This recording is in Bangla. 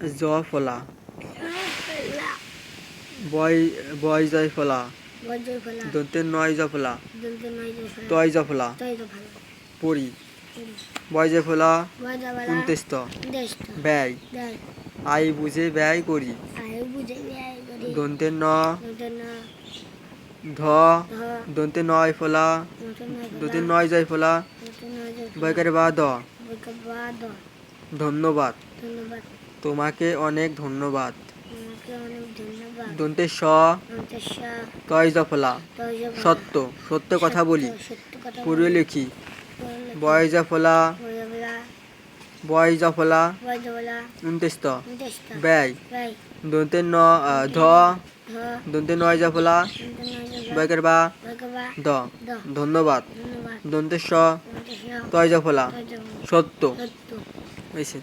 জ ফলা বয় বয় জয় ফলা দন্তের নয় জ ফলা দন্ত নয় যে ফলা তয় জ ফলা তয় তো ভালো পরি। বয় জয় ফলা বজ্র উনতেস্ত ব্যয়। আই বুঝে ব্যয় করি। দন্তের ন। ধ। দন্তের নয় ফলা। দন্ত নয় জয় ফলা। দন্ত বয়কারে বা দ। ধন্যবাদ। ধন্যবাদ। তোমাকে অনেক ধন্যবাদ। দন্তের স তয় জ ফলা তয় যে ফলা। সত্য সত্য কথা বলি। পূর্বে লিখি বয় জ ফলা বজ্র ফলা বয় জ ফলা বজ্র উনতেস্ত ব্যয়। দন্তের ন ধ দন্ত নয় যে বয়কারে বা দ। ধন্যবাদ। দন্তের স তয় জ ফলা সত্য। সত্য। হয়েছে।